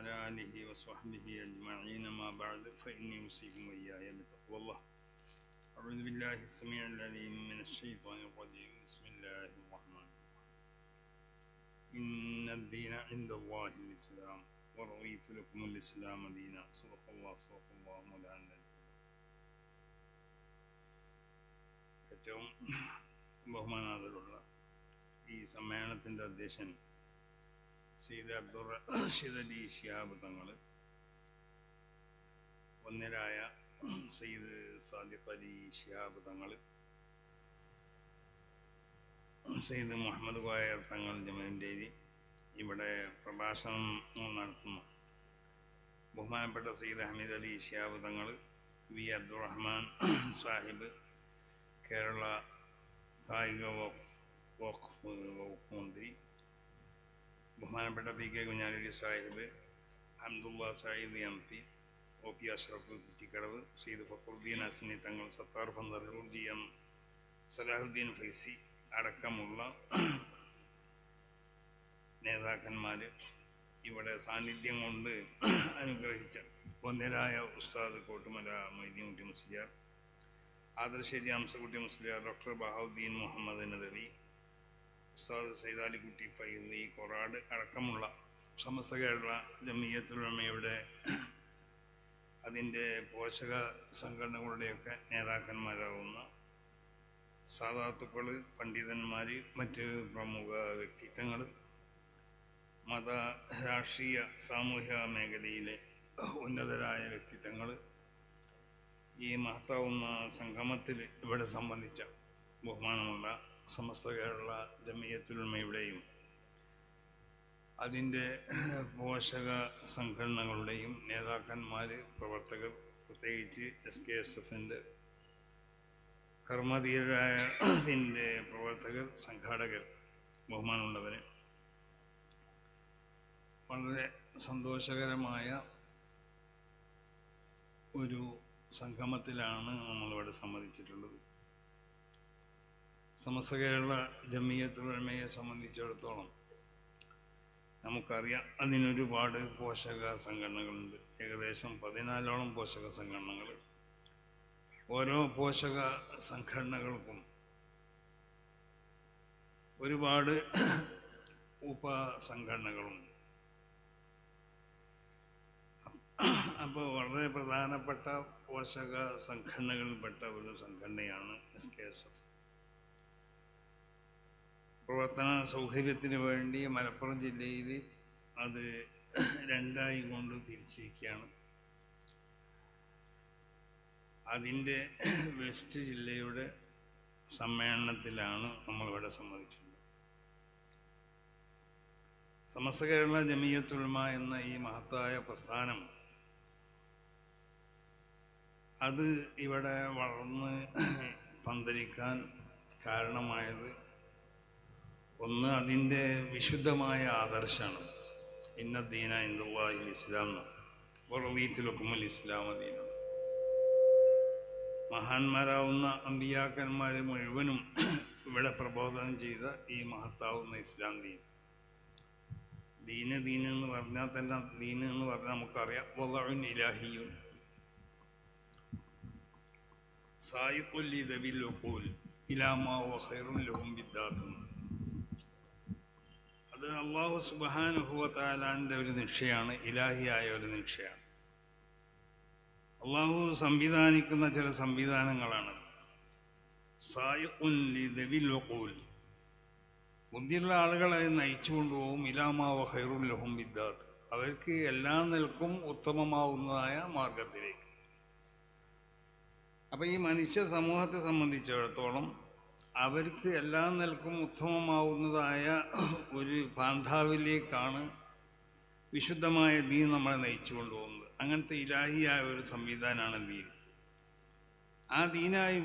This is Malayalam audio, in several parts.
وعلى آله وصحبه أجمعين ما بعد فإني أوصيكم وإياي بتقوى الله أعوذ بالله السميع العليم من الشيطان الرجيم بسم الله الرحمن الرحيم إن الدين عند الله الإسلام ورضيت لكم الإسلام دينا صدق الله صدق الله مولانا ഏറ്റവും ബഹുമാനാദരുള്ള ഈ സമ്മേളനത്തിൻ്റെ അധ്യക്ഷൻ സീദ് അബ്ദുർ റഷീദ് അലി ഷിഹാബ് തങ്ങൾ ഒന്നിനായ സയ്യിദ് സാദിഖ് അലി ഷിയാബ് തങ്ങൾ സയ്യിദ് മുഹമ്മദ് കോയർ തങ്ങൾ ജമീന്റെരി ഇവിടെ പ്രഭാഷണം നടത്തുന്നു. ബഹുമാനപ്പെട്ട സയ്യിദ് ഹമീദ് അലി ഷിയാബ് തങ്ങൾ വി അബ്ദുറഹ്മാൻ സാഹിബ് കേരള കായിക വഖഫ് വകുപ്പ് മന്ത്രി ബഹുമാനപ്പെട്ട P K Kunhali Sahib Abdulla Sayyid M P O P Ashraf Kuttikkadavu Syed Fakhruddin അസ്നി Thangal Sathar ഫന്ദർ ജി എം സലാഹുദ്ദീൻ ഫൈസി അടക്കമുള്ള നേതാക്കന്മാർ ഇവിടെ സാന്നിധ്യം കൊണ്ട് അനുഗ്രഹിച്ച ഒന്നരായ ഉസ്താദ് കോട്ടുമല മൊയ്തീൻകുട്ടി മുസ്ലിയാർ ആദർശേരി അംസക്കുട്ടി മുസ്ലിയാർ ഡോക്ടർ ബഹാവുദ്ദീൻ മുഹമ്മദ് നദവി ഉസ്താദ് സൈദാലിക്കുട്ടി ഈ കൊറാട് അടക്കമുള്ള സമസ്ത കേരള ജമീയത്തുലമയുടെ അതിന്റെ പോഷക സംഘടനകളുടെയൊക്കെ നേതാക്കന്മാരാകുന്ന സാധാത്തുക്കൾ പണ്ഡിതന്മാർ മറ്റ് പ്രമുഖ വ്യക്തിത്വങ്ങൾ മത രാഷ്ട്രീയ സാമൂഹ്യ മേഖലയിലെ ഉന്നതരായ വ്യക്തിത്വങ്ങൾ ഈ മഹത്താവുന്ന സംഗമത്തിൽ ഇവിടെ സംബന്ധിച്ച ബഹുമാനമുള്ള സമസ്ത കേരള ജമീയത്തുൽമയുടെയും അതിന്റെ പോഷക സംഘടനകളുടെയും നേതാക്കന്മാർ പ്രവർത്തകർ പ്രത്യേകിച്ച് എസ് കെ എസ് എഫിന്റെ കർമ്മധീരായ അതിന്റെ പ്രവർത്തകർ സംഘാടകർ ബഹുമാനമുള്ളവരെ. വളരെ സന്തോഷകരമായ ഒരു സംഗമത്തിലാണ് നമ്മളിവിടെ സമ്മതിച്ചിട്ടുള്ളത് സമസ്ത കേരള ജമീയത്തുഴമയെ സംബന്ധിച്ചിടത്തോളം നമുക്കറിയാം അതിനൊരുപാട് പോഷക സംഘടനകളുണ്ട്. ഏകദേശം പതിനാലോളം പോഷക സംഘടനകൾ. ഓരോ പോഷക സംഘടനകൾക്കും ഒരുപാട് ഉപസംഘടനകളുണ്ട്. അപ്പോൾ വളരെ പ്രധാനപ്പെട്ട പോഷക സംഘടനകളിൽപ്പെട്ട ഒരു സംഘടനയാണ് എസ് കെ എസ് എഫ്. പ്രവർത്തന സൗകര്യത്തിന് വേണ്ടി മലപ്പുറം ജില്ലയിൽ അത് രണ്ടായി കൊണ്ട് തിരിച്ചിരിക്കുകയാണ്. അതിന്റെ വെസ്റ്റ് ജില്ലയുടെ സമ്മേളനത്തിലാണ് നമ്മളിവിടെ സമ്മതിച്ചിട്ടുള്ളത് സമസ്ത കേരള ജമീയത്തുൽമ എന്ന ഈ മഹത്തായ പ്രസ്ഥാനം അത് ഇവിടെ വളർന്ന് പന്തലിക്കാൻ കാരണമായത് ഒന്ന് അതിന്റെ വിശുദ്ധമായ ആദർശമാണ് ഇന്ന ദീന ഇന്ദുല്ലാഹിൽ ഇസ്ലാം വറവീത്തിലൊക്കുമുൽ ഇസ്ലാം ദീന. മഹാന്മാരാവുന്ന അമ്പിയാക്കന്മാർ മുഴുവനും ഇവിടെ പ്രബോധനം ചെയ്ത ഈ മഹത്താവുന്ന ഇസ്ലാം ദീൻ. ദീന് ദീന് എന്ന് പറഞ്ഞാൽ തന്നെ ദീന് എന്ന് പറഞ്ഞാൽ നമുക്കറിയാം. വലവിൻ ഇലാഹിയും. ദബിൽ ഒക്കൂൽ ഇലാമാ വഹൈറും ലഹും ബിദ്ദാത്തുന്നു അത് അള്ളാഹു സുബാനുഭവത്താലാന്റെ ഒരു നിക്ഷയാണ് ഇലാഹിയായ ഒരു നിക്ഷയാണ്. അള്ളാഹു സംവിധാനിക്കുന്ന ചില സംവിധാനങ്ങളാണ്. ബുദ്ധിയുള്ള ആളുകളെ നയിച്ചു കൊണ്ടുപോകും ഇലാമാവ ഹൈറുൽ ലഹും ബിദ്ദാത്ത് അവർക്ക് എല്ലാം നിൽക്കും ഉത്തമമാവുന്നതായ മാർഗത്തിലേക്ക് അപ്പം ഈ മനുഷ്യ സമൂഹത്തെ സംബന്ധിച്ചിടത്തോളം അവർക്ക് എല്ലാ നിലക്കും ഉത്തമമാവുന്നതായ ഒരു പാന്ധാവിലേക്കാണ് വിശുദ്ധമായ ദീൻ നമ്മളെ നയിച്ചു കൊണ്ടുപോകുന്നത്. അങ്ങനത്തെ ഇലാഹിയായ ഒരു സംവിധാനമാണ് ദീൻ. ആ ദീനായി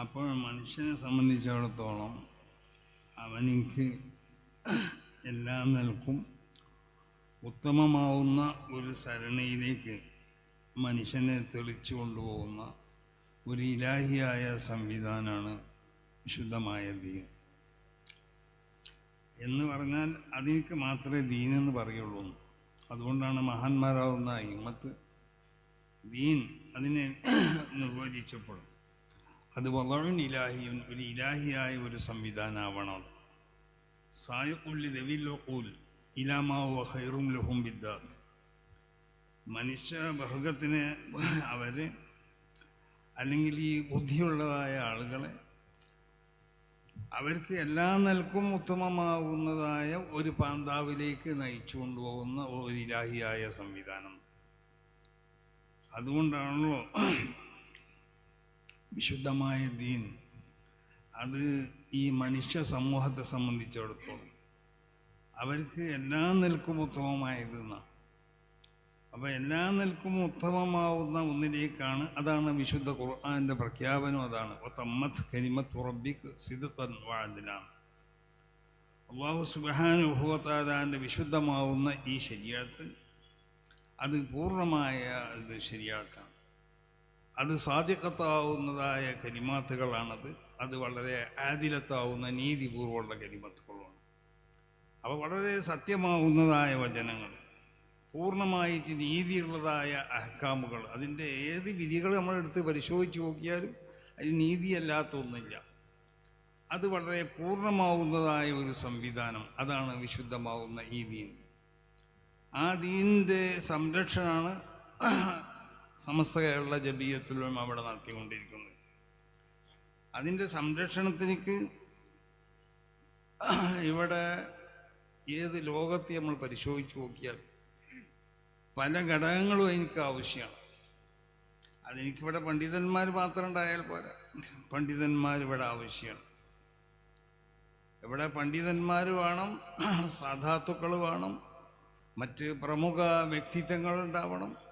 അപ്പോൾ മനുഷ്യനെ സംബന്ധിച്ചിടത്തോളം അവനിക്ക് എല്ലാം നിൽക്കും ഉത്തമമാവുന്ന ഒരു സരണിയിലേക്ക് മനുഷ്യനെ തെളിച്ചു കൊണ്ടുപോകുന്ന ഒരു ഇലാഹിയായ സംവിധാനമാണ് വിശുദ്ധമായ ദീൻ. എന്ന് പറഞ്ഞാൽ അതിനൊക്കെ മാത്രമേ ദീനെന്ന് പറയുള്ളൂ. അതുകൊണ്ടാണ് മഹാന്മാരാവുന്ന ഇമ്മത്ത് ദീൻ അതിനെ നിർവചിച്ചപ്പോൾ അത് വളരെ ഇലാഹിയും ഒരു ഇലാഹിയായ ഒരു സംവിധാനമാവണം അത് സായക്കുള്ളി ദവിൽ ഇലാമാവ ഖൈറും ലഹും ബിദ്ദാത്ത്. മനുഷ്യ വർഗത്തിന് അവർ അല്ലെങ്കിൽ ഈ ബുദ്ധിയുള്ളതായ ആളുകളെ അവർക്ക് എല്ലാ നിലക്കും ഉത്തമമാകുന്നതായ ഒരു പാന്താവിലേക്ക് നയിച്ചു കൊണ്ടുപോകുന്ന ഒരു ഇലാഹിയായ സംവിധാനം. അതുകൊണ്ടാണല്ലോ വിശുദ്ധമായ ദീൻ. അത് ഈ മനുഷ്യ സമൂഹത്തെ സംബന്ധിച്ചിടത്തോളം അവർക്ക് എല്ലാ നിൽക്കും ഉത്തമമായത് എന്നാണ് അപ്പം എല്ലാ നിൽക്കും ഉത്തമമാവുന്ന ഒന്നിലേക്കാണ് അതാണ് വിശുദ്ധ ഖുർആാന്റെ പ്രഖ്യാപനം അതാണ്. ഒത്തമ്മത്ത് കരിമത്ത് ഉറബിക്ക് സിദത്തൻ വാഴതിലാണ് അള്ളാഹു സുബാനുഭവത്താലാന്റെ വിശുദ്ധമാവുന്ന ഈ ശരിയാത്ത് അത് പൂർണമായ ഇത് ശരിയാത്താണ് അത് സാധ്യക്കത്താവുന്നതായ കരിമാത്തുകളാണത് അത് വളരെ ആദിലത്താവുന്ന നീതിപൂർവമുള്ള കരിമത്തുകളാണ് അവ വളരെ സത്യമാവുന്നതായ വചനങ്ങൾ പൂർണമായിട്ട് നീതിയുള്ളതായ അഹക്കാമുകൾ അതിന്റെ ഏത് വിധികൾ നമ്മളെടുത്ത് പരിശോധിച്ച് നോക്കിയാലും അതിന് നീതിയല്ലാത്ത ഒന്നില്ല അത് വളരെ പൂർണമാവുന്നതായ ഒരു സംവിധാനം അതാണ് വിശുദ്ധമാവുന്ന ഈ ദീൻ. ആ ദീനിന്റെ സംരക്ഷണമാണ് സമസ്ത കേരള ജബീയത്തിലും അവിടെ നടത്തിക്കൊണ്ടിരിക്കുന്നത്. അതിന്റെ സംരക്ഷണത്തിനേക്ക് ഇവിടെ ഏത് ലോകത്തെ നമ്മൾ പരിശോധിച്ച് നോക്കിയാൽ പല ഘടകങ്ങളും എനിക്ക് ആവശ്യമാണ്. അതെനിക്കിവിടെ പണ്ഡിതന്മാർ മാത്രം ഉണ്ടായാൽ പോരാ. പണ്ഡിതന്മാർ ഇവിടെ ആവശ്യമാണ്. ഇവിടെ പണ്ഡിതന്മാർ വേണം സാധാത്തുക്കൾ വേണം മറ്റ് പ്രമുഖ വ്യക്തിത്വങ്ങൾ ഉണ്ടാവണം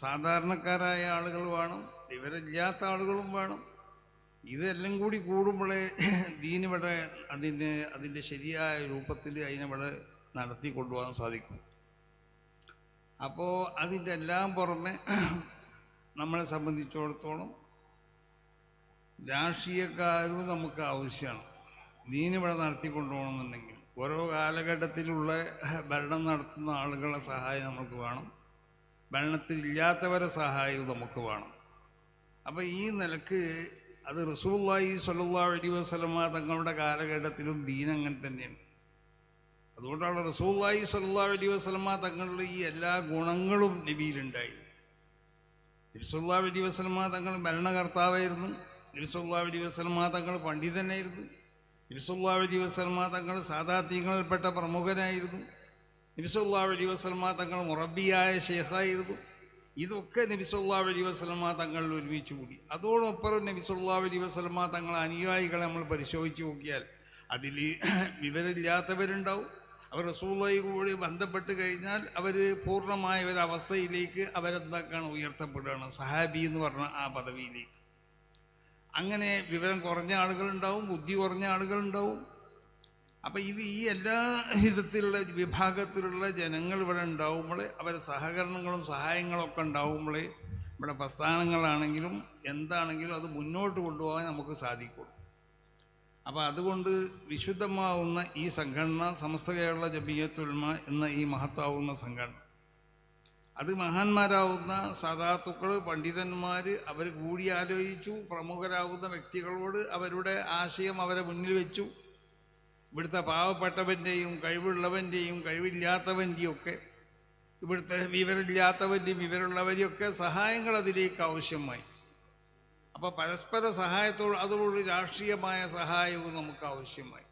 സാധാരണക്കാരായ ആളുകൾ വേണം വിവരമില്ലാത്ത ആളുകളും വേണം. ഇതെല്ലാം കൂടി കൂടുമ്പോഴേ ദീനിവിടെ അതിന് അതിന്റെ ശരിയായ രൂപത്തിൽ അതിനിവിടെ നടത്തി കൊണ്ടുപോകാൻ സാധിക്കും. അപ്പോൾ അതിന്റെ എല്ലാം പുറമെ നമ്മളെ സംബന്ധിച്ചിടത്തോളം രാഷ്ട്രീയക്കാരും നമുക്ക് ആവശ്യമാണ്. ദീനിവിടെ നടത്തി കൊണ്ടുപോകണമെന്നുണ്ടെങ്കിൽ ഓരോ കാലഘട്ടത്തിലുള്ള ഭരണം നടത്തുന്ന ആളുകളുടെ സഹായം നമുക്ക് വേണം. ഭരണത്തിലില്ലാത്തവരെ സഹായവും നമുക്ക് വേണം. അപ്പോൾ ഈ നിലയ്ക്ക് അത് റസൂല്ലായി സല്ലാ അലി വസ്ലമ തങ്ങളുടെ കാലഘട്ടത്തിലും ദീൻ അങ്ങനെ തന്നെയാണ്. അതുകൊണ്ടാണ് റസൂല്ലായി സല്ലാ അലി വസ്ലമ തങ്ങളുടെ ഈ എല്ലാ ഗുണങ്ങളും നബിയിലുണ്ടായി. നബിസുല്ലാ അലി വസ്ലമ തങ്ങൾ ഭരണകർത്താവായിരുന്നു. നബിസുല്ലാ അലി വസ്ലമ തങ്ങൾ പണ്ഡിതനായിരുന്നു. നബിസുല്ലാ അലി വസ്ലമ തങ്ങൾ സാധാത്യങ്ങളിൽപ്പെട്ട പ്രമുഖനായിരുന്നു. നബിസുല്ലാ അലി വസ്ലമ തങ്ങൾ മുറബിയായ ഷെയ്ഖായിരുന്നു ഇതൊക്കെ നബിസുല്ലാ അലി വസ്ലമ തങ്ങളിൽ ഒരുമിച്ച് കൂടി. അതോടൊപ്പം നബിസുല്ലാ അലി വസ്ലമ തങ്ങളെ അനുയായികളെ നമ്മൾ പരിശോധിച്ച് നോക്കിയാൽ അതിൽ വിവരമില്ലാത്തവരുണ്ടാവും. അവർ റസൂള്ളായി കൂടി ബന്ധപ്പെട്ട് കഴിഞ്ഞാൽ അവർ പൂർണമായ ഒരു അവസ്ഥയിലേക്ക് അവരെന്താക്കാണ്? ഉയർത്തപ്പെടുകയാണ്. സഹാബി എന്ന് പറഞ്ഞ ആ പദവിയിലേക്ക്. അങ്ങനെ വിവരം കുറഞ്ഞ ആളുകളുണ്ടാവും ബുദ്ധി കുറഞ്ഞ ആളുകളുണ്ടാവും. അപ്പം ഇത് ഈ എല്ലാ വിധത്തിലുള്ള വിഭാഗത്തിലുള്ള ജനങ്ങൾ ഇവിടെ ഉണ്ടാവുമ്പോൾ അവരെ സഹകരണങ്ങളും സഹായങ്ങളും ഒക്കെ ഉണ്ടാവുമ്പോൾ ഇവിടെ പ്രസ്ഥാനങ്ങളാണെങ്കിലും എന്താണെങ്കിലും അത് മുന്നോട്ട് കൊണ്ടുപോകാൻ നമുക്ക് സാധിക്കുള്ളൂ. അപ്പോൾ അതുകൊണ്ട് വിശുദ്ധമാവുന്ന ഈ സംഘടന സമസ്ത കേരള ജബിയത്തുൽമ എന്ന ഈ മഹത്താവുന്ന സംഘടന. അത് മഹാന്മാരാവുന്ന സദാത്തുക്കൾ പണ്ഡിതന്മാർ അവർ കൂടിയാലോചിച്ചു പ്രമുഖരാകുന്ന വ്യക്തികളോട് അവരുടെ ആശയം അവരെ മുന്നിൽ വെച്ചു. ഇവിടുത്തെ പാവപ്പെട്ടവന്റെയും കഴിവുള്ളവന്റെയും കഴിവില്ലാത്തവന്റെയും ഒക്കെ ഇവിടുത്തെ വിവരമില്ലാത്തവന്റെയും വിവരമുള്ളവരെയൊക്കെ സഹായങ്ങൾ അതിലേക്ക് ആവശ്യമായി. അപ്പോൾ പരസ്പര സഹായത്തോട് അതോടുകൂടി രാഷ്ട്രീയമായ സഹായവും നമുക്ക് ആവശ്യമായി.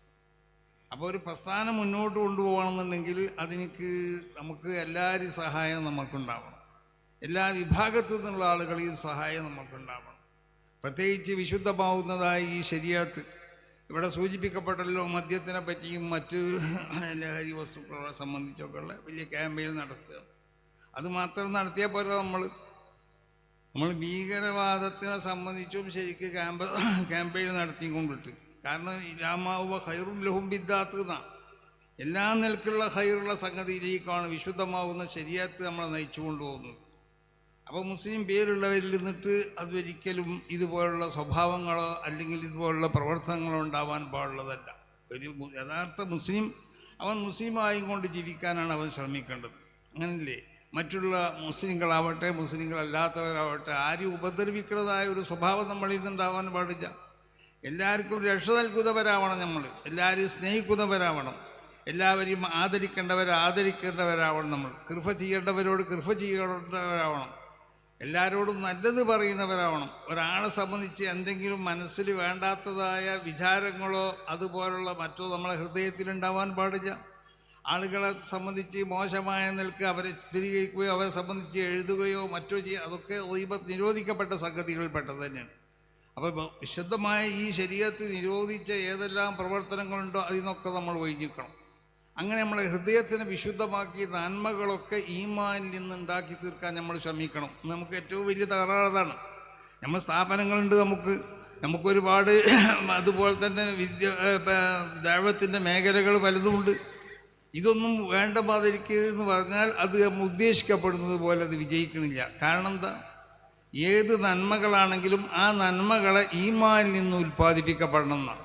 അപ്പോൾ ഒരു പ്രസ്ഥാനം മുന്നോട്ട് കൊണ്ടുപോകണമെന്നുണ്ടെങ്കിൽ അതിനക്ക് നമുക്ക് എല്ലാവരും സഹായം നമുക്കുണ്ടാവണം. എല്ലാ വിഭാഗത്തു നിന്നുള്ള ആളുകളെയും സഹായം നമുക്കുണ്ടാവണം. പ്രത്യേകിച്ച് വിശുദ്ധമാവുന്നതായി ഈ ശരിയാത്ത് ഇവിടെ സൂചിപ്പിക്കപ്പെട്ടല്ലോ മദ്യത്തിനെ പറ്റിയും മറ്റ് ലഹരി വസ്തുക്കളെ സംബന്ധിച്ചൊക്കെ ഉള്ള വലിയ ക്യാമ്പയിൻ നടത്തുക. അത് മാത്രം നടത്തിയാൽ പോലെ നമ്മൾ നമ്മൾ ഭീകരവാദത്തിനെ സംബന്ധിച്ചും ശരിക്ക് ക്യാമ്പ ക്യാമ്പയിൻ നടത്തിക്കൊണ്ടിട്ട്. കാരണം ഇലാമാവുക ഹൈറും ലഹും ബിദ്ദാത്ത് എന്നാണ് എല്ലാ നിലക്കുള്ള ഹൈറുള്ള സംഗതിയിലേക്കാണ് വിശുദ്ധമാവുന്ന ശരിയാത്ത് നമ്മളെ നയിച്ചു കൊണ്ടുപോകുന്നത് അപ്പോൾ മുസ്ലിം പേരുള്ളവരിൽ നിന്നിട്ട് അതൊരിക്കലും ഇതുപോലുള്ള സ്വഭാവങ്ങളോ അല്ലെങ്കിൽ ഇതുപോലുള്ള പ്രവർത്തനങ്ങളോ ഉണ്ടാവാൻ പാടുള്ളതല്ല. ഒരു യഥാർത്ഥ മുസ്ലിം അവൻ മുസ്ലിമായും കൊണ്ട് ജീവിക്കാനാണ് അവൻ ശ്രമിക്കേണ്ടത്. അങ്ങനല്ലേ? മറ്റുള്ള മുസ്ലിങ്ങളാവട്ടെ മുസ്ലിങ്ങളല്ലാത്തവരാവട്ടെ ആരും ഉപദ്രവിക്കുന്നതായ ഒരു സ്വഭാവം നമ്മളിൽ നിന്നുണ്ടാവാൻ പാടില്ല. എല്ലാവർക്കും രക്ഷ നൽകുന്നവരാവണം നമ്മൾ. എല്ലാവരെയും സ്നേഹിക്കുന്നവരാവണം. എല്ലാവരെയും ആദരിക്കേണ്ടവർ ആദരിക്കേണ്ടവരാവണം നമ്മൾ. കൃപ ചെയ്യേണ്ടവരോട് കൃപ ചെയ്യേണ്ടവരാവണം. എല്ലാവരോടും നല്ലത് പറയുന്നവരാവണം. ഒരാളെ സംബന്ധിച്ച് എന്തെങ്കിലും മനസ്സിൽ വേണ്ടാത്തതായ വിചാരങ്ങളോ അതുപോലുള്ള മറ്റോ നമ്മളെ ഹൃദയത്തിലുണ്ടാവാൻ പാടില്ല. ആളുകളെ സംബന്ധിച്ച് മോശമായ നിൽക്കുക അവരെ സ്ഥിരീകരിക്കുകയോ അവരെ സംബന്ധിച്ച് എഴുതുകയോ മറ്റോ ചെയ്യുക അതൊക്കെ ദൈവ- നിരോധിക്കപ്പെട്ട സംഗതികളിൽപ്പെട്ടത് തന്നെയാണ്. അപ്പോൾ വിശുദ്ധമായ ഈ ശരീരത്തിൽ നിരോധിച്ച ഏതെല്ലാം പ്രവർത്തനങ്ങളുണ്ടോ അതിൽ നിന്നൊക്കെ നമ്മൾ ഒഴിഞ്ഞിക്കണം അങ്ങനെ നമ്മളെ ഹൃദയത്തിനെ വിശുദ്ധമാക്കി നന്മകളൊക്കെ ഈമാനിൽ നിന്ന് ഉണ്ടാക്കി തീർക്കാൻ നമ്മൾ ശ്രമിക്കണം. നമുക്ക് ഏറ്റവും വലിയ തകരാറാണ് നമ്മൾ സ്ഥാപനങ്ങളുണ്ട് നമുക്ക്. നമുക്കൊരുപാട് അതുപോലെ തന്നെ വിദ്യ ദൈവത്തിന്റെ മേഖലകൾ പലതുമുണ്ട് ഇതൊന്നും വേണ്ട മാതിരിക്ക് എന്ന് പറഞ്ഞാൽ അത് നമ്മൾ ഉദ്ദേശിക്കപ്പെടുന്നത് പോലെ അത് വിജയിക്കണില്ല. കാരണം എന്താ? ഏത് നന്മകളാണെങ്കിലും ആ നന്മകളെ ഈമാനിൽ നിന്ന് ഉൽപ്പാദിപ്പിക്കപ്പെടണം എന്നാണ്.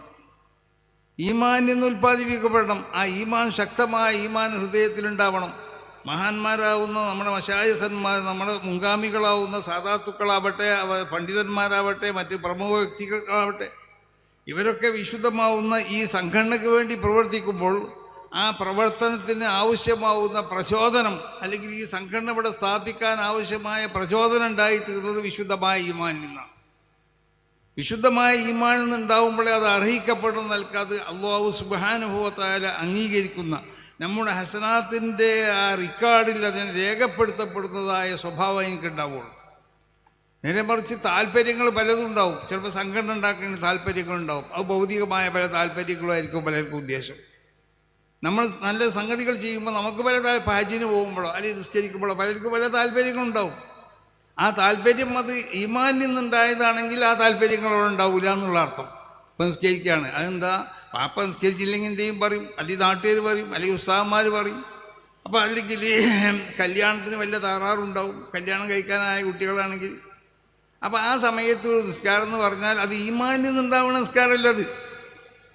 ഈമാനിൽ എന്ന് ഉൽപ്പാദിപ്പിക്കപ്പെടണം. ആ ഈമാൻ ശക്തമായ ഈമാൻ ഹൃദയത്തിലുണ്ടാവണം. മഹാന്മാരാവുന്ന നമ്മുടെ മശായുഹന്മാർ നമ്മുടെ മുൻഗാമികളാവുന്ന സാധാത്തുക്കളാവട്ടെ പണ്ഡിതന്മാരാവട്ടെ മറ്റ് പ്രമുഖ വ്യക്തികളാവട്ടെ ഇവരൊക്കെ വിശുദ്ധമാവുന്ന ഈ സംഘടനയ്ക്ക് വേണ്ടി പ്രവർത്തിക്കുമ്പോൾ ആ പ്രവർത്തനത്തിന് ആവശ്യമാവുന്ന പ്രചോദനം അല്ലെങ്കിൽ ഈ സംഘടന ഇവിടെ സ്ഥാപിക്കാൻ ആവശ്യമായ പ്രചോദനം ഉണ്ടായി തീർന്നത് വിശുദ്ധമായ ഈമാനിൽ നിന്നാണ്. വിശുദ്ധമായ ഈമാനിൽ നിന്നുണ്ടാവുമ്പോഴേ അത് അർഹിക്കപ്പെടുന്ന നിൽക്കാത് അള്ളാഹു സുബാനുഭവത്തായ അംഗീകരിക്കുന്ന നമ്മുടെ ഹസനാത്തിന്റെ ആ റിക്കാർഡിൽ അതിനെ രേഖപ്പെടുത്തപ്പെടുന്നതായ സ്വഭാവം എനിക്കുണ്ടാവുള്ളൂ. നേരെ മറിച്ച് താല്പര്യങ്ങൾ പലതും ഉണ്ടാവും. ചിലപ്പോൾ സംഘടന ഉണ്ടാക്കേണ്ട താല്പര്യങ്ങളുണ്ടാവും അത് ഭൗതികമായ പല താല്പര്യങ്ങളുമായിരിക്കും പലർക്കും ഉദ്ദേശം. നമ്മൾ നല്ല സംഗതികൾ ചെയ്യുമ്പോൾ നമുക്ക് പല ഹജ്ജിന് പോകുമ്പോഴോ അല്ലെങ്കിൽ നിസ്കരിക്കുമ്പോഴോ പലർക്കും പല താല്പര്യങ്ങളുണ്ടാവും ആ താല്പര്യം അത് ഈമാനിൽ നിന്നുണ്ടായതാണെങ്കിൽ ആ താല്പര്യങ്ങൾ അവിടെ ഉണ്ടാവില്ല എന്നുള്ള അർത്ഥം. ഇപ്പം നിസ്കരിക്കുകയാണ് അതെന്താ? പാപ്പ നിസ്കരിച്ചില്ലെങ്കിൽ എന്തെയും പറയും? അല്ലെങ്കിൽ നാട്ടുകാർ പറയും അല്ലെങ്കിൽ ഉത്സാഹന്മാർ പറയും. അപ്പോൾ അല്ലെങ്കിൽ കല്യാണത്തിന് വലിയ തകരാറുണ്ടാവും. കല്യാണം കഴിക്കാനായ കുട്ടികളാണെങ്കിൽ. അപ്പോൾ ആ സമയത്ത് ഒരു നിസ്കാരം എന്ന് പറഞ്ഞാൽ അത് ഈമാനിൽ നിന്നുണ്ടാവുന്ന നിസ്കാരമല്ല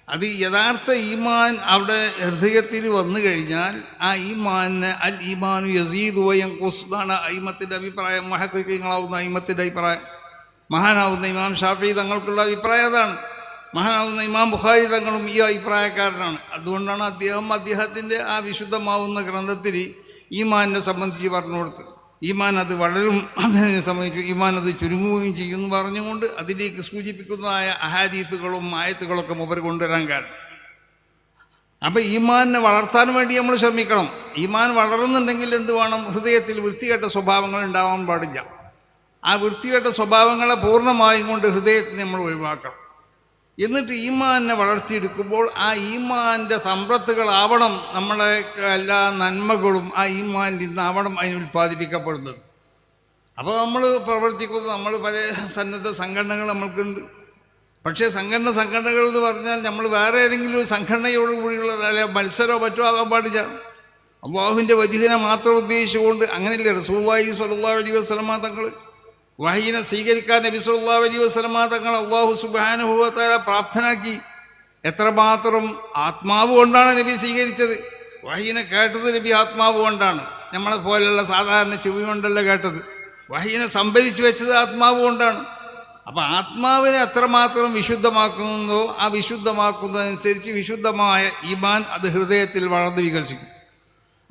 അത് യഥാർത്ഥ ഈമാൻ അവിടെ ഹൃദയത്തിൽ വന്നു കഴിഞ്ഞാൽ ആ ഈമാന് അൽ ഈമാനു യസീദ് വയം കുസ്താണ് അയിമത്തിന്റെ അഭിപ്രായം. മഹത്വങ്ങളാവുന്ന അയിമത്തിന്റെ അഭിപ്രായം. മഹാനാവുന്ന ഇമാം ഷാഫി തങ്ങൾക്കുള്ള അഭിപ്രായം അതാണ്. മഹാനാവുന്ന ഇമാം ബുഖാരി തങ്ങളും ഈ അഭിപ്രായക്കാരനാണ്. അതുകൊണ്ടാണ് അദ്ദേഹം അദ്ദേഹത്തിന്റെ ആ വിശുദ്ധമാവുന്ന ഗ്രന്ഥത്തിൽ ഈമാനിനെ സംബന്ധിച്ച് പറഞ്ഞു കൊടുത്തത്. ഈമാൻ അത് വളരും. അതിനെ സംബന്ധിച്ചു ഈമാൻ അത് ചുരുങ്ങുകയും ചെയ്യുമെന്ന് പറഞ്ഞുകൊണ്ട് അതിലേക്ക് സൂചിപ്പിക്കുന്നതായ അഹാദീത്തുകളും ആയത്തുകളൊക്കെ മുമ്പ് കൊണ്ടുവരാൻ കാരണം. അപ്പം ഈമാനിനെ വളർത്താൻ വേണ്ടി നമ്മൾ ശ്രമിക്കണം. ഈമാൻ വളരുന്നുണ്ടെങ്കിൽ എന്ത് വേണം? ഹൃദയത്തിൽ വൃത്തികെട്ട സ്വഭാവങ്ങൾ ഉണ്ടാവാൻ പാടില്ല. ആ വൃത്തികെട്ട സ്വഭാവങ്ങളെ പൂർണമായും കൊണ്ട് ഹൃദയത്തെ നമ്മൾ ഒഴിവാക്കണം. എന്നിട്ട് ഈമാനെ വളർത്തിയെടുക്കുമ്പോൾ ആ ഈമാന്റെ സമ്പത്തുകളാവണം നമ്മളെ എല്ലാ നന്മകളും ആ ഈമാനിൽ നിന്നാവണം അതിന് ഉൽപ്പാദിപ്പിക്കപ്പെടുന്നത്. അപ്പോൾ നമ്മൾ പ്രവർത്തിക്കുന്നത് നമ്മൾ പല സന്നദ്ധ സംഘടനകൾ നമ്മൾക്കുണ്ട്. പക്ഷേ സംഘടന സംഘടനകൾ എന്ന് പറഞ്ഞാൽ നമ്മൾ വേറെ ഏതെങ്കിലും ഒരു സംഘടനയോട് കൂടിയുള്ള അല്ലെ മത്സരമോ മറ്റോ ആകാൻ പാടില്ല. അള്ളാഹുവിന്റെ വജുഹിനെ മാത്രം ഉദ്ദേശിച്ചുകൊണ്ട് അങ്ങനെയല്ലേ റസൂവായി സ്വല്ലാ അലൈഹി വസ്ലമ തങ്ങൾ വഹീനെ സ്വീകരിക്കാൻ നബി സല്ലാ അലൈഹി വസ്ലമ തങ്ങൾ അള്ളാഹു സുബാനുഭവത്താല പ്രാർത്ഥനാക്കി എത്രമാത്രം ആത്മാവ് കൊണ്ടാണ് നബി സ്വീകരിച്ചത്? വഹീനെ കേട്ടത് നബി ആത്മാവ് കൊണ്ടാണ്. നമ്മളെ പോലെയുള്ള സാധാരണ ചെവി കൊണ്ടല്ല കേട്ടത്. വഹീനെ സംഭരിച്ചു വെച്ചത് ആത്മാവ് കൊണ്ടാണ്. അപ്പം ആത്മാവിനെ എത്രമാത്രം വിശുദ്ധമാക്കുന്നതോ ആ വിശുദ്ധമാക്കുന്നതനുസരിച്ച് വിശുദ്ധമായ ഈമാൻ അത് ഹൃദയത്തിൽ വളർന്ന് വികസിക്കും.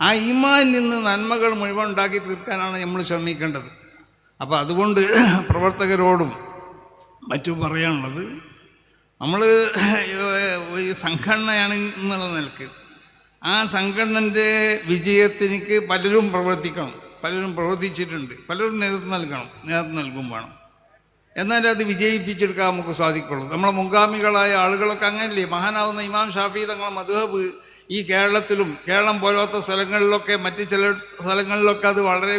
ആ ഈമാനിൽ നിന്ന് നന്മകൾ മുഴുവൻ ഉണ്ടാക്കി തീർക്കാനാണ് നമ്മൾ ശ്രമിക്കേണ്ടത്. അപ്പോൾ അതുകൊണ്ട് പ്രവർത്തകരോടും മറ്റും പറയാനുള്ളത് നമ്മൾ ഒരു സംഘടനയാണ് എന്നുള്ള നിലയ്ക്ക് ആ സംഘടനന്റെ വിജയത്തിനിക്ക് പലരും പ്രവർത്തിക്കണം പലരും പ്രവർത്തിച്ചിട്ടുണ്ട് പലരും നേതൃത്വം നൽകണം നേതൃത്വം നൽകും വേണം. എന്നാലേ അത് വിജയിപ്പിച്ചെടുക്കാൻ നമുക്ക് സാധിക്കുള്ളൂ. നമ്മളെ മുൻഗാമികളായ ആളുകളൊക്കെ അങ്ങനെയല്ലേ? മഹാനാവുന്ന ഇമാം ഷാഫി തങ്ങളെ മധുഹബ് ഈ കേരളത്തിലും കേരളം പോലത്തെ സ്ഥലങ്ങളിലൊക്കെ മറ്റ് ചില സ്ഥലങ്ങളിലൊക്കെ അത് വളരെ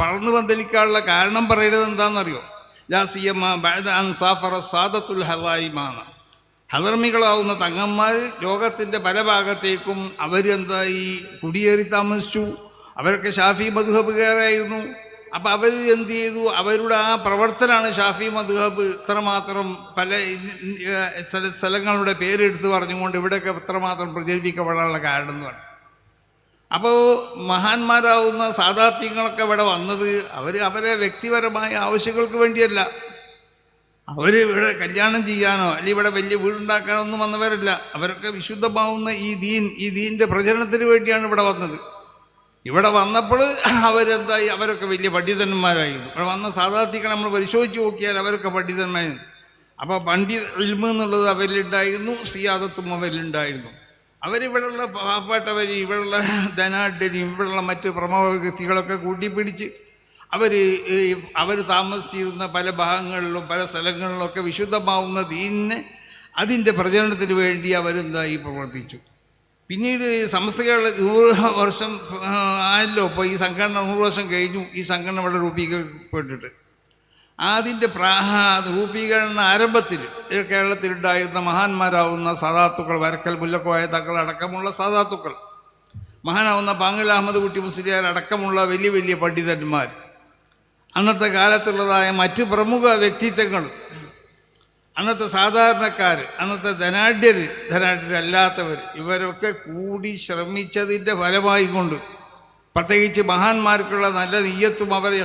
പടർന്നു പന്തലിക്കാനുള്ള കാരണം പറയുന്നത് എന്താണെന്നറിയോ? സാഫറ സാദത്തുൽ ഹലായിമാണ് ഹലർമികളാവുന്ന തങ്ങന്മാർ ലോകത്തിന്റെ പല ഭാഗത്തേക്കും അവരെന്തായി? കുടിയേറി താമസിച്ചു. അവരൊക്കെ ഷാഫി മധുഹബുകാരായിരുന്നു അപ്പം അവർ എന്ത് ചെയ്തു? അവരുടെ ആ പ്രവർത്തനമാണ് ഷാഫി മധുഹബ് ഇത്രമാത്രം പല സ്ഥല സ്ഥലങ്ങളുടെ പേരെടുത്ത് പറഞ്ഞുകൊണ്ട് ഇവിടെയൊക്കെ ഇത്രമാത്രം പ്രചരിപ്പിക്കപ്പെടാനുള്ള കാരണം എന്ന് പറഞ്ഞു. അപ്പോൾ മഹാന്മാരാവുന്ന സാധാർത്ഥ്യങ്ങളൊക്കെ ഇവിടെ വന്നത് അവർ അവരെ വ്യക്തിപരമായ ആവശ്യങ്ങൾക്ക് വേണ്ടിയല്ല. അവർ ഇവിടെ കല്യാണം ചെയ്യാനോ അല്ലെങ്കിൽ ഇവിടെ വലിയ വീടുണ്ടാക്കാനോ ഒന്നും വന്നവരല്ല. അവരൊക്കെ വിശുദ്ധമാവുന്ന ഈ ദീൻ ഈ ദീന്റെ പ്രചരണത്തിന് വേണ്ടിയാണ് ഇവിടെ വന്നത്. ഇവിടെ വന്നപ്പോൾ അവരെന്തായി? അവരൊക്കെ വലിയ പണ്ഡിതന്മാരായിരുന്നു ഇവിടെ വന്ന സാധാർത്ഥികൾ നമ്മൾ പരിശോധിച്ച് നോക്കിയാൽ അവരൊക്കെ പണ്ഡിതന്മാരായിരുന്നു അപ്പോൾ പണ്ഡി ഇൽമ എന്നുള്ളത് അവരിലുണ്ടായിരുന്നു സിയാദത്തും അവരിലുണ്ടായിരുന്നു. അവരിവിടെയുള്ള പാവപ്പെട്ടവർ ഇവിടെയുള്ള ധനാഢ്യരും ഇവിടെയുള്ള മറ്റ് പ്രമുഖ വ്യക്തികളൊക്കെ കൂട്ടിപ്പിടിച്ച് അവർ അവർ താമസിച്ചിരുന്ന പല ഭാഗങ്ങളിലും പല സ്ഥലങ്ങളിലൊക്കെ വിശുദ്ധമാവുന്ന ദീനിനെ അതിന്റെ പ്രചരണത്തിന് വേണ്ടി അവരെന്തായി പ്രവർത്തിച്ചു. പിന്നീട് സമസ്തകൾ നൂറ് വർഷം ആയല്ലോ. ഇപ്പോൾ ഈ സംഘടന നൂറ് വർഷം കഴിഞ്ഞു. ഈ സംഘടന ഇവിടെ രൂപീകരിക്കപ്പെട്ടിട്ട് അതിന്റെ പ്രാ രൂപീകരണ ആരംഭത്തിൽ കേരളത്തിലുണ്ടായിരുന്ന മഹാന്മാരാവുന്ന സദാത്തുക്കൾ വരക്കൽ മുല്ലക്കോയ തങ്ങൾ അടക്കമുള്ള സദാത്തുക്കൾ മഹാനാവുന്ന പാങ്ങൽ അഹമ്മദ് കുട്ടി മുസ്ലിയാർ അടക്കമുള്ള വലിയ വലിയ പണ്ഡിതന്മാർ അന്നത്തെ കാലത്തുള്ളതായ മറ്റ് പ്രമുഖ വ്യക്തിത്വങ്ങൾ അന്നത്തെ സാധാരണക്കാർ അന്നത്തെ ധനാഢ്യർ ധനാഢ്യരല്ലാത്തവർ ഇവരൊക്കെ കൂടി ശ്രമിച്ചതിന്റെ ഫലമായി കൊണ്ട് പ്രത്യേകിച്ച് മഹാന്മാർക്കുള്ള നല്ല നെയ്യത്തും അവരെ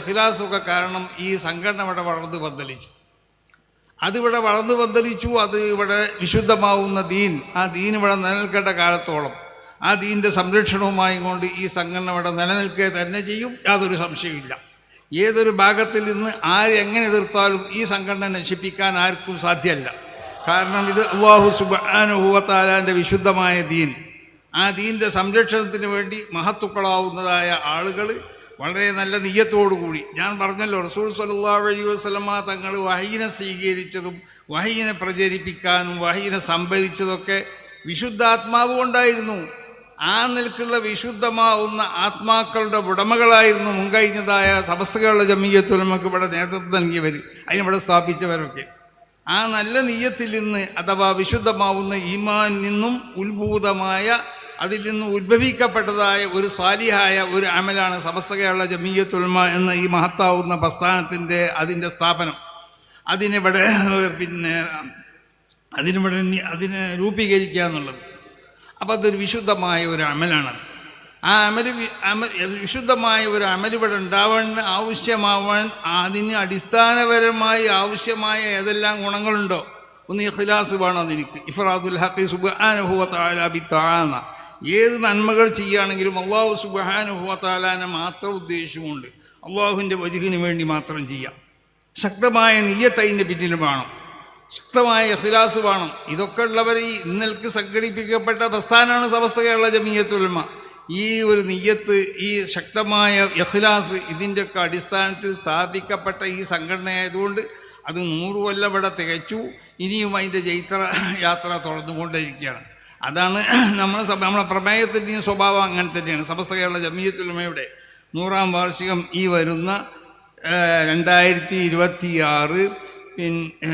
ഒക്കെ കാരണം ഈ സംഘടന ഇവിടെ വളർന്നു പന്തലിച്ചു. അതിവിടെ വളർന്നു പന്തലിച്ചു അത് ഇവിടെ വിശുദ്ധമാവുന്ന ദീൻ. ആ ദീൻ ഇവിടെ നിലനിൽക്കേണ്ട കാലത്തോളം ആ ദീന്റെ സംരക്ഷണവുമായി കൊണ്ട് ഈ സംഘടന ഇവിടെ നിലനിൽക്കുക തന്നെ ചെയ്യും യാതൊരു സംശയമില്ല ഏതൊരു ഭാഗത്തിൽ നിന്ന് ആരെങ്ങനെ എതിർത്താലും ഈ സംഘടന നശിപ്പിക്കാൻ ആർക്കും സാധ്യമല്ല കാരണം ഇത് അള്ളാഹു സുബാനുഭവത്താലാന്റെ വിശുദ്ധമായ ദീൻ. ആ ദീന്റെ സംരക്ഷണത്തിന് വേണ്ടി മഹത്തുക്കളാവുന്നതായ ആളുകൾ വളരെ നല്ല നീയത്തോടുകൂടി. ഞാൻ പറഞ്ഞല്ലോ റസൂൽ സല്ലല്ലാഹു അലൈഹി വസ്ലമ തങ്ങൾ വഹീനെ സ്വീകരിച്ചതും വഹീനെ പ്രചരിപ്പിക്കാനും വഹീനെ സംഭരിച്ചതൊക്കെ വിശുദ്ധാത്മാവ് കൊണ്ടായിരുന്നു. ആ നിൽക്കുള്ള വിശുദ്ധമാവുന്ന ആത്മാക്കളുടെ ഉടമകളായിരുന്നു മുൻകഴിഞ്ഞതായ തപസ്സുകളുടെ ജമീയത്തുലമക്ക് ഇവിടെ നേതൃത്വം നൽകിയവർ അതിനിവിടെ സ്ഥാപിച്ചവരൊക്കെ. ആ നല്ല നീയത്തിൽ നിന്ന് അഥവാ വിശുദ്ധമാവുന്ന ഈമാൻ നിന്നും ഉത്ഭൂതമായ അതിൽ നിന്ന് ഉത്ഭവിക്കപ്പെട്ടതായ ഒരു സ്വാലിഹായ ഒരു അമലാണ് സമസ്ത കേരള ജമീയത്തുൽമ എന്ന ഈ മഹത്താവുന്ന പ്രസ്ഥാനത്തിന്റെ അതിന്റെ സ്ഥാപനം. അതിനിവിടെ പിന്നെ അതിനിവിടെ അതിനെ രൂപീകരിക്കുക എന്നുള്ളത്. അപ്പോൾ അതൊരു വിശുദ്ധമായ ഒരു അമലാണ്. ആ അമൽ അമൽ വിശുദ്ധമായ ഒരു അമൽ ഇവിടെ ഉണ്ടാവാൻ ആവശ്യമാവാൻ അതിന് അടിസ്ഥാനപരമായി ആവശ്യമായ ഏതെല്ലാം ഗുണങ്ങളുണ്ടോ? ഒന്ന് ഇഖ്ലാസ് വേണം അതിനിക്ക് ഇഫ്രാദുൽ ഹക്കി ബിത്തആന ഏത് നന്മകൾ ചെയ്യുകയാണെങ്കിലും അള്ളാഹു സുബ്ഹാനഹു വതആലാനെ മാത്രം ഉദ്ദേശമുണ്ട് അള്ളാഹുവിന്റെ വജുഹിന് വേണ്ടി മാത്രം ചെയ്യാം. ശക്തമായ നീയത്തൈന്റെ പിന്നിലും വേണം. ശക്തമായ ഇഹ്ലാസ് വേണം. ഇതൊക്കെ ഉള്ളവർ ഈ ഇന്നൽക്ക് സംഘടിപ്പിക്കപ്പെട്ട പ്രസ്ഥാനമാണ് സമസ്ത കേരള ജമീയത്തുൽമ ഈ ഒരു നീയത്ത് ഈ ശക്തമായ ഇഖ്ലാസ് ഇതിന്റെയൊക്കെ അടിസ്ഥാനത്തിൽ സ്ഥാപിക്കപ്പെട്ട ഈ സംഘടനയായതുകൊണ്ട് അത് നൂറ് കൊല്ലം ഇവിടെ തികച്ചു. ഇനിയും അതിന്റെ ചൈത്ര യാത്ര തുറന്നുകൊണ്ടിരിക്കുകയാണ് അതാണ് നമ്മളെ നമ്മളെ പ്രമേയത്തിന്റെയും സ്വഭാവം അങ്ങനെ തന്നെയാണ്. സമസ്ത കേരള ജമീയത്തുൽമയുടെ നൂറാം വാർഷികം ഈ വരുന്ന രണ്ടായിരത്തി ഇരുപത്തി ആറ് പിന്നെ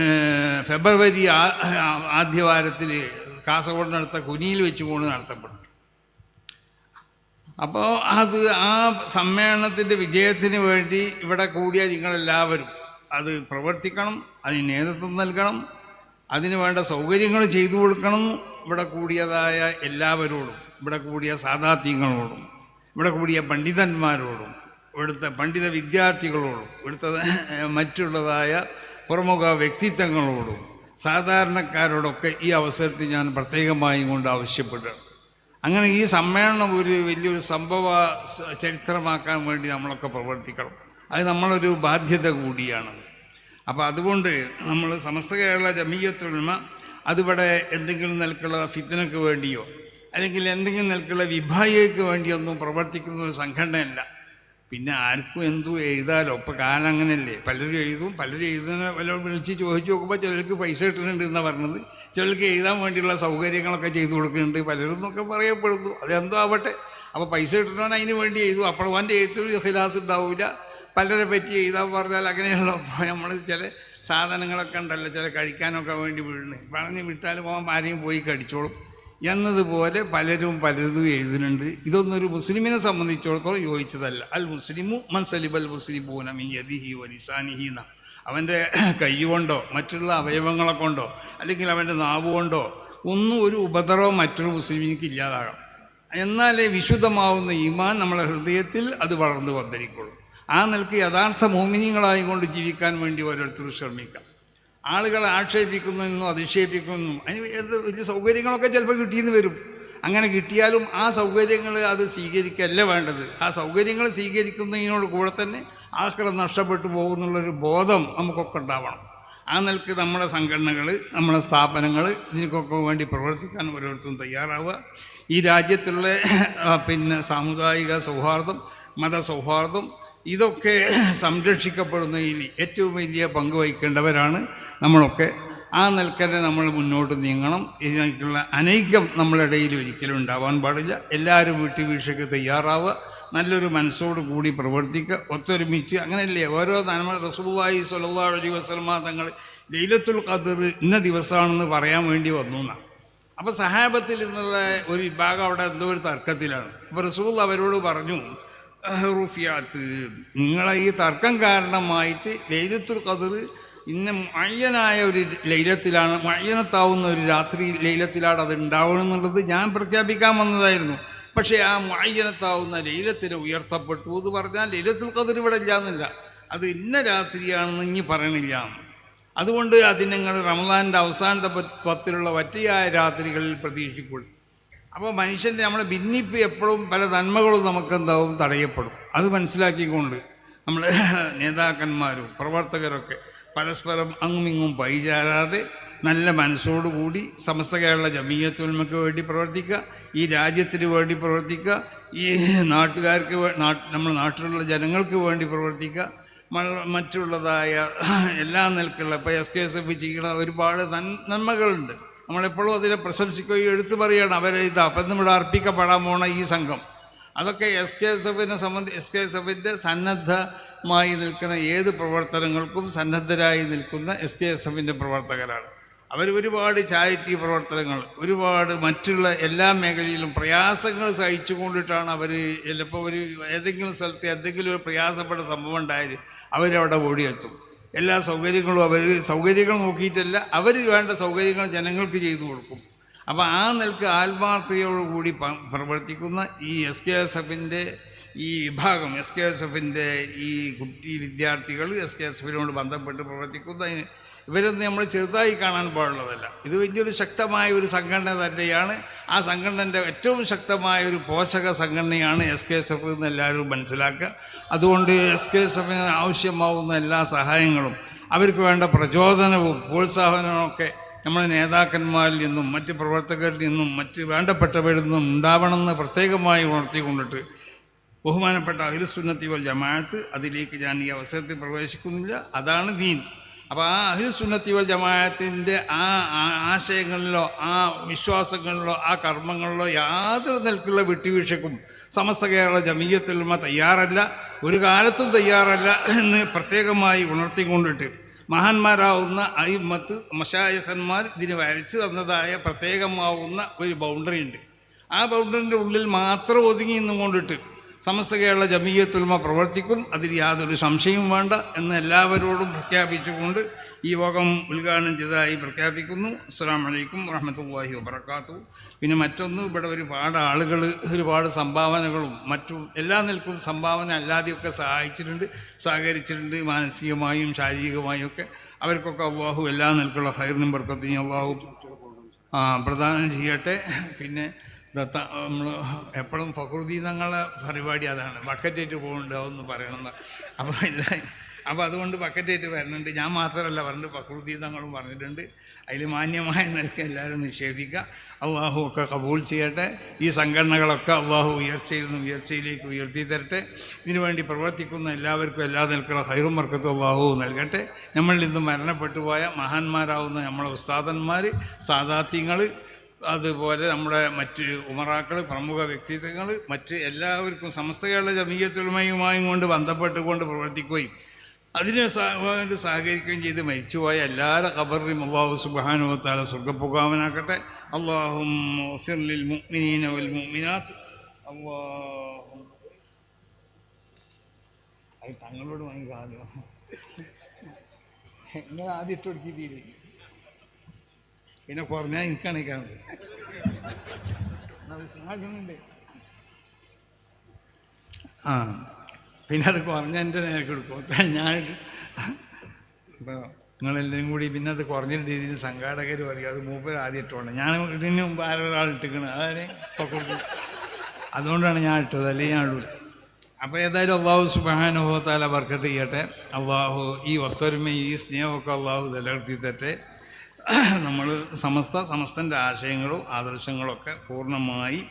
ഫെബ്രുവരി ആ- കാസർഗോഡ് ആദ്യവാരത്തിൽ കാസർഗോഡിനടുത്ത കുനിയിൽ വെച്ചുകൊണ്ട് നടത്തപ്പെടും. അപ്പോൾ അത് ആ സമ്മേളനത്തിന്റെ വിജയത്തിന് വേണ്ടി ഇവിടെ കൂടിയ നിങ്ങളെല്ലാവരും അത് പ്രവർത്തിക്കണം അതിന് നേതൃത്വം നൽകണം അതിന് വേണ്ട സൗകര്യങ്ങൾ ചെയ്തു കൊടുക്കണം. ഇവിടെ കൂടിയതായ എല്ലാവരോടും ഇവിടെ കൂടിയ സാധാത്യങ്ങളോടും ഇവിടെ കൂടിയ പണ്ഡിതന്മാരോടും ഇവിടുത്തെ പണ്ഡിത വിദ്യാർത്ഥികളോടും ഇവിടുത്തെ മറ്റുള്ളതായ പ്രമുഖ വ്യക്തിത്വങ്ങളോടും സാധാരണക്കാരോടൊക്കെ ഈ അവസരത്തിൽ ഞാൻ പ്രത്യേകമായും കൊണ്ട് ആവശ്യപ്പെടുക അങ്ങനെ ഈ സമ്മേളനം ഒരു വലിയൊരു സംഭവ ചരിത്രമാക്കാൻ വേണ്ടി നമ്മളൊക്കെ പ്രവർത്തിക്കണം. അത് നമ്മളൊരു ബാധ്യത കൂടിയാണ്. അപ്പോൾ അതുകൊണ്ട് നമ്മൾ സമസ്ത കേരള ജമീയത്തൊഴിമ അതിവിടെ എന്തെങ്കിലും നിലക്കുള്ള ഫിത്തിനക്ക് വേണ്ടിയോ അല്ലെങ്കിൽ എന്തെങ്കിലും നിലക്കുള്ള വിഭാഗയ്ക്ക് വേണ്ടിയൊന്നും പ്രവർത്തിക്കുന്ന ഒരു സംഘടനയല്ല. പിന്നെ ആർക്കും എന്തും എഴുതാലോ? ഇപ്പം കാലം അങ്ങനെയല്ലേ. പലരും എഴുതും പലരും എഴുതുന്ന വല്ല വിളിച്ച് ചോദിച്ചു നോക്കുമ്പോൾ ചിലർക്ക് പൈസ കിട്ടുന്നുണ്ട് എന്നാണ് പറഞ്ഞത്. ചിലർക്ക് എഴുതാൻ വേണ്ടിയുള്ള സൗകര്യങ്ങളൊക്കെ ചെയ്തു കൊടുക്കുന്നുണ്ട്. പലരും എന്നൊക്കെ പറയപ്പെടുന്നു. അതെന്തോ ആവട്ടെ. അപ്പോൾ പൈസ കിട്ടണമെന്ന് അതിന് വേണ്ടി എഴുതും. അപ്പോൾ അവന്റെ എഴുത്തിൽ ഹിലാസ് ഉണ്ടാവില്ല പലരെ പറ്റി എഴുതാൻ പറഞ്ഞാൽ അങ്ങനെയുള്ള നമ്മൾ ചില സാധനങ്ങളൊക്കെ ഉണ്ടല്ലോ. ചില കഴിക്കാനൊക്കെ വേണ്ടി വീഴുന്നത് പറഞ്ഞ് വിട്ടാൽ പോകാൻ ആരെയും പോയി കടിച്ചോളും. എന്നതുപോലെ പലരും പലതും എഴുതുന്നുണ്ട്. ഇതൊന്നൊരു മുസ്ലിമിനെ സംബന്ധിച്ചിടത്തോളം യോജിച്ചതല്ല. അൽ മുസ്ലിമു മൻസലിബൽ മുസ്ലിമൂന മീ യദിഹി വലിസാനിഹി എന്ന അവന്റെ കൈ കൊണ്ടോ മറ്റുള്ള അവയവങ്ങളെ കൊണ്ടോ അല്ലെങ്കിൽ അവന്റെ നാവ് കൊണ്ടോ ഒന്നും ഒരു ഉപദ്രവം മറ്റൊരു മുസ്ലിമിക്ക് ഇല്ലാതാകാം. എന്നാലേ വിശുദ്ധമാവുന്ന ഈമാൻ നമ്മളെ ഹൃദയത്തിൽ അത് വളർന്നു വന്നിരിക്കുള്ളൂ. ആ നിലയ്ക്ക് യഥാർത്ഥ മോമിനികളായി കൊണ്ട് ജീവിക്കാൻ വേണ്ടി ഓരോരുത്തരും ശ്രമിക്കാം. ആളുകളെ ആക്ഷേപിക്കുന്നതെന്നും അധിക്ഷേപിക്കുന്നതെന്നും അതിന് എന്ത് വലിയ സൗകര്യങ്ങളൊക്കെ ചിലപ്പോൾ കിട്ടിയെന്ന് വരും. അങ്ങനെ കിട്ടിയാലും ആ സൗകര്യങ്ങൾ അത് സ്വീകരിക്കല്ല വേണ്ടത്. ആ സൗകര്യങ്ങൾ സ്വീകരിക്കുന്നതിനോട് കൂടെ തന്നെ ആക്രം നഷ്ടപ്പെട്ടു പോകുന്നുള്ളൊരു ബോധം നമുക്കൊക്കെ ഉണ്ടാവണം. ആ നിലയ്ക്ക് നമ്മുടെ സംഘടനകൾ നമ്മുടെ സ്ഥാപനങ്ങൾ ഇതിനൊക്കെ വേണ്ടി പ്രവർത്തിക്കാൻ ഓരോരുത്തരും തയ്യാറാവുക. ഈ രാജ്യത്തുള്ള പിന്നെ സാമുദായിക സൗഹാർദ്ദം മതസൗഹാർദ്ദം ഇതൊക്കെ സംരക്ഷിക്കപ്പെടുന്നതിൽ ഏറ്റവും വലിയ പങ്ക് വഹിക്കേണ്ടവരാണ് നമ്മളൊക്കെ. ആ നിൽക്കന്നെ നമ്മൾ മുന്നോട്ട് നീങ്ങണം. ഇതിനേക്കുള്ള അനൈക്യം നമ്മളിടയിൽ ഒരിക്കലും ഉണ്ടാവാൻ പാടില്ല. എല്ലാവരും വിട്ടുവീഴ്ചയ്ക്ക് തയ്യാറാവുക. നല്ലൊരു മനസ്സോട് കൂടി പ്രവർത്തിക്കുക. ഒത്തൊരുമിച്ച് അങ്ങനെയല്ലേ? ഓരോ നന്മ റസൂലായി സ്വല്ലാ അലി തങ്ങൾ ലൈലത്തുൽ ഖദർ ഇന്ന ദിവസമാണെന്ന് പറയാൻ വേണ്ടി വന്നു എന്നാണ് അപ്പോൾ സഹാബത്തിൽ നിന്നുള്ള ഒരു വിഭാഗം അവിടെ എന്തോ ഒരു തർക്കത്തിലാണ്. അപ്പോൾ റസൂൽ അവരോട് പറഞ്ഞു റുഫിയാത്ത് നിങ്ങളെ ഈ തർക്കം കാരണമായിട്ട് ലൈലത്തുൽ ഖദർ ഇന്ന മയ്യനായ ഒരു ലൈലത്തിലാണ് മയ്യനത്താവുന്ന ഒരു രാത്രി ലൈലത്തിലാണ് അത് ഉണ്ടാവണം എന്നുള്ളത് ഞാൻ പ്രഖ്യാപിക്കാൻ വന്നതായിരുന്നു. പക്ഷേ ആ മയ്യനത്താവുന്ന ലൈലത്തിന് ഉയർത്തപ്പെട്ടു എന്ന് പറഞ്ഞാൽ ലൈലത്തുൽ ഖദർ ഇവിടെ ഇല്ലാന്നില്ല. അത് ഇന്ന രാത്രിയാണെന്ന് ഇനി പറയണില്ല. അതുകൊണ്ട് അതിനങ്ങൾ നിങ്ങൾ റമദാന്റെ അവസാനത്തെ പത്ത് പത്തിലുള്ള വറ്റിയായ രാത്രികളിൽ പ്രതീക്ഷിക്കുള്ളൂ അപ്പോൾ മനുഷ്യന്റെ നമ്മളെ ഭിന്നിപ്പ് എപ്പോഴും പല നന്മകളും നമുക്കെന്താവും? തടയപ്പെടും. അത് മനസ്സിലാക്കിക്കൊണ്ട് നമ്മൾ നേതാക്കന്മാരും പ്രവർത്തകരൊക്കെ പരസ്പരം അങ്ങും ഇങ്ങും പൈചാരാതെ നല്ല മനസ്സോടുകൂടി സമസ്ത കേരള ജമീയത്തുൽമയ്ക്ക് വേണ്ടി പ്രവർത്തിക്കുക ഈ രാജ്യത്തിന് വേണ്ടി പ്രവർത്തിക്കുക ഈ നാട്ടുകാർക്ക് നമ്മുടെ നാട്ടിലുള്ള ജനങ്ങൾക്ക് വേണ്ടി പ്രവർത്തിക്കുക. മറ്റുള്ളതായ എല്ലാ നിലക്കുള്ള ഇപ്പോൾ എസ് കെ എസ് എഫ് ചെയ്യുന്ന ഒരുപാട് നന്മകളുണ്ട്. നമ്മളെപ്പോഴും അതിനെ പ്രശംസിക്കുകയും എടുത്തു പറയുകയാണ് അവരെ ഇതാ അപ്പം ഇവിടെ അർപ്പിക്കപ്പെടാൻ പോണ ഈ സംഘം. അതൊക്കെ എസ് കെ എസ് എഫിനെ സംബന്ധി എസ് കെ എസ് എഫിന്റെ സന്നദ്ധമായി നിൽക്കുന്ന ഏത് പ്രവർത്തനങ്ങൾക്കും സന്നദ്ധരായി നിൽക്കുന്ന എസ് കെ എസ് എഫിന്റെ പ്രവർത്തകരാണ്. അവർ ഒരുപാട് ചാരിറ്റി പ്രവർത്തനങ്ങൾ ഒരുപാട് മറ്റുള്ള എല്ലാ മേഖലയിലും പ്രയാസങ്ങൾ സഹിച്ചു കൊണ്ടിട്ടാണ് അവർ ചിലപ്പോൾ ഒരു ഏതെങ്കിലും സ്ഥലത്ത് എന്തെങ്കിലും ഒരു പ്രയാസപ്പെട്ട സംഭവം ഉണ്ടായാൽ അവരവിടെ ഓടിയെത്തും. എല്ലാ സൗകര്യങ്ങളും അവർ സൗകര്യങ്ങൾ നോക്കിയിട്ടല്ല അവർ വേണ്ട സൗകര്യങ്ങൾ ജനങ്ങൾക്ക് ചെയ്തു കൊടുക്കും. അപ്പോൾ ആ നിലയ്ക്ക് ആത്മാർത്ഥതയോടുകൂടി പ്രവർത്തിക്കുന്ന ഈ എസ് കെ എസ് എഫിന്റെ ഈ വിഭാഗം എസ് കെ എസ് എഫിന്റെ ഈ കുട്ടി വിദ്യാർത്ഥികൾ എസ് കെ എസ് എഫിനോട് ബന്ധപ്പെട്ട് പ്രവർത്തിക്കുന്ന ഇവരൊന്നും നമ്മൾ ചെറുതായി കാണാൻ പാടുള്ളതല്ല. ഇത് വലിയൊരു ശക്തമായ ഒരു സംഘടന തന്നെയാണ്. ആ സംഘടനന്റെ ഏറ്റവും ശക്തമായ ഒരു പോഷക സംഘടനയാണ് എസ് കെ എസ് എഫ് എന്ന് എല്ലാവരും മനസ്സിലാക്കുക. അതുകൊണ്ട് എസ് കെ എസ് എഫിന് ആവശ്യമാവുന്ന എല്ലാ സഹായങ്ങളും അവർക്ക് വേണ്ട പ്രചോദനവും പ്രോത്സാഹനവും ഒക്കെ നമ്മുടെ നേതാക്കന്മാരിൽ നിന്നും മറ്റ് പ്രവർത്തകരിൽ നിന്നും മറ്റ് വേണ്ടപ്പെട്ടവരിൽ നിന്നും ഉണ്ടാവണമെന്ന് പ്രത്യേകമായി ഉണർത്തിക്കൊണ്ടിട്ട് ബഹുമാനപ്പെട്ട അഹിലുസുന്നത്തി വൽ ജമാഅത്ത് അതിലേക്ക് ഞാൻ ഈ അവസരത്തിൽ പ്രവേശിക്കുന്നില്ല. അതാണ് ദീൻ. അപ്പോൾ ആ അഹിൽ വൽ ജമാഅത്തിന്റെ ആ ആ- ആശയങ്ങളിലോ ആ വിശ്വാസങ്ങളിലോ ആ കർമ്മങ്ങളിലോ യാതൊരു നിലക്കുള്ള വിട്ടുവീഴ്ചക്കും സമസ്ത കേരള ജമീയത്തുൽമ തയ്യാറല്ല. ഒരു കാലത്തും തയ്യാറല്ല എന്ന് പ്രത്യേകമായി ഉണർത്തിക്കൊണ്ടിട്ട് മഹാന്മാരാവുന്ന അയിമത്ത് മഷായഹന്മാർ ഇതിന് വരച്ചു തന്നതായ പ്രത്യേകമാവുന്ന ഒരു ബൗണ്ടറി ഉണ്ട് ആ ബൗണ്ടറിന്റെ ഉള്ളിൽ മാത്രം ഒതുങ്ങി നിന്നുകൊണ്ടിട്ട് സമസ്ത കേരള ജമീയത്തുൽമ പ്രവർത്തിക്കും. അതിൽ യാതൊരു സംശയവും വേണ്ട എന്ന് എല്ലാവരോടും പ്രഖ്യാപിച്ചുകൊണ്ട് ഈ യോഗം ഉദ്ഘാടനം ചെയ്തതായി പ്രഖ്യാപിക്കുന്നു. അസ്സാം വലൈക്കും വറഹമത്തല്ലാഹി വബർക്കാത്തു പിന്നെ മറ്റൊന്ന് ഇവിടെ ഒരുപാട് ആളുകൾ ഒരുപാട് സംഭാവനകളും മറ്റും എല്ലാ നിൽക്കും സംഭാവന അല്ലാതെയൊക്കെ സഹായിച്ചിട്ടുണ്ട് സഹകരിച്ചിട്ടുണ്ട് മാനസികമായും ശാരീരികമായും ഒക്കെ. അവർക്കൊക്കെ അള്ളാഹു എല്ലാ നിൽക്കുള്ള ഹൈറിനും ബർക്കത്തിനും അള്ളാഹു പ്രദാനം ചെയ്യട്ടെ. പിന്നെ നമ്മൾ എപ്പോഴും ഫക്രുദ്ദീൻ തങ്ങളെ പരിപാടി അതാണ്. ബക്കറ്റേറ്റ് പോകുന്നുണ്ട് അതൊന്ന് പറയണം. അപ്പോൾ ഇല്ല അപ്പോൾ അതുകൊണ്ട് ബക്കറ്റേറ്റ് വരുന്നുണ്ട് ഞാൻ മാത്രമല്ല പറഞ്ഞിട്ട് ഫക്രുദ്ദീൻ തങ്ങളും പറഞ്ഞിട്ടുണ്ട്. അതിൽ മാന്യമായ നിലയ്ക്ക് എല്ലാവരും നിക്ഷേപിക്കുക. അള്ളാഹു ഒക്കെ കബൂൾ ചെയ്യട്ടെ. ഈ സംഘടനകളൊക്കെ അള്ളാഹു ഉയർച്ചയിൽ നിന്ന് ഉയർച്ചയിലേക്ക് ഉയർത്തി തരട്ടെ. ഇതിനുവേണ്ടി പ്രവർത്തിക്കുന്ന എല്ലാവർക്കും എല്ലാ നിലക്കുള്ള ഹൈറും വർക്കത്തും അള്ളാഹു നൽകട്ടെ. നമ്മളിൽ മരണപ്പെട്ടു പോയ മഹാന്മാരാവുന്ന നമ്മളെ ഉസ്താദന്മാർ സാദാത്യങ്ങൾ അതുപോലെ നമ്മുടെ മറ്റ് ഉമറാക്കൾ പ്രമുഖ വ്യക്തിത്വങ്ങൾ മറ്റ് എല്ലാവർക്കും സമസ്ത കേരള ജമീയത്തുലമയുമായും കൊണ്ട് ബന്ധപ്പെട്ടുകൊണ്ട് പ്രവർത്തിക്കുകയും അതിന് വേണ്ടി സഹകരിക്കുകയും ചെയ്ത് മരിച്ചുപോയ എല്ലാവരുടെ ഖബറിലും അള്ളാഹു സുബാനുവത്താല സ്വർഗപ്പുകാവനാക്കട്ടെ അള്ളാഹും. അത് തങ്ങളോട് വാങ്ങിക്കാണല്ലോ നിങ്ങൾ ആദ്യം ഇട്ട് കൊടുക്കില്ലേ പിന്നെ കുറഞ്ഞാൽ എനിക്കാണ് ആ പിന്നെ അത് കുറഞ്ഞ എന്റെ നേരെ കൊടുക്കും ഞാൻ ഇപ്പോൾ നിങ്ങളെല്ലാവരും കൂടി പിന്നെ അത് കുറഞ്ഞ രീതിയിൽ സംഘാടകർ പറയും അത് മൂപ്പർ ആദ്യം ഇട്ടോണ്ട്. ഞാൻ ഇതിന് മുമ്പ് ആരൊരാൾ ഇട്ടിക്കണ് അതാരെ? കൊടുക്കും. അതുകൊണ്ടാണ് ഞാൻ ഇട്ടത്. അല്ലെങ്കിൽ ഞാൻ ഇടൂല. അപ്പോൾ ഏതായാലും അള്ളാഹു സുബാനുഭവത്താല ബർക്കത്ത് ചെയ്യട്ടെ. അള്ളാഹു ഈ ഒത്തൊരുമ ഈ സ്നേഹമൊക്കെ അള്ളാഹു നിലനിർത്തി തട്ടെ നമ്മൾ സമസ്ത സമസ്തന്റെ ആശയങ്ങളും ആദർശങ്ങളോ ഒക്കെ പൂർണമായി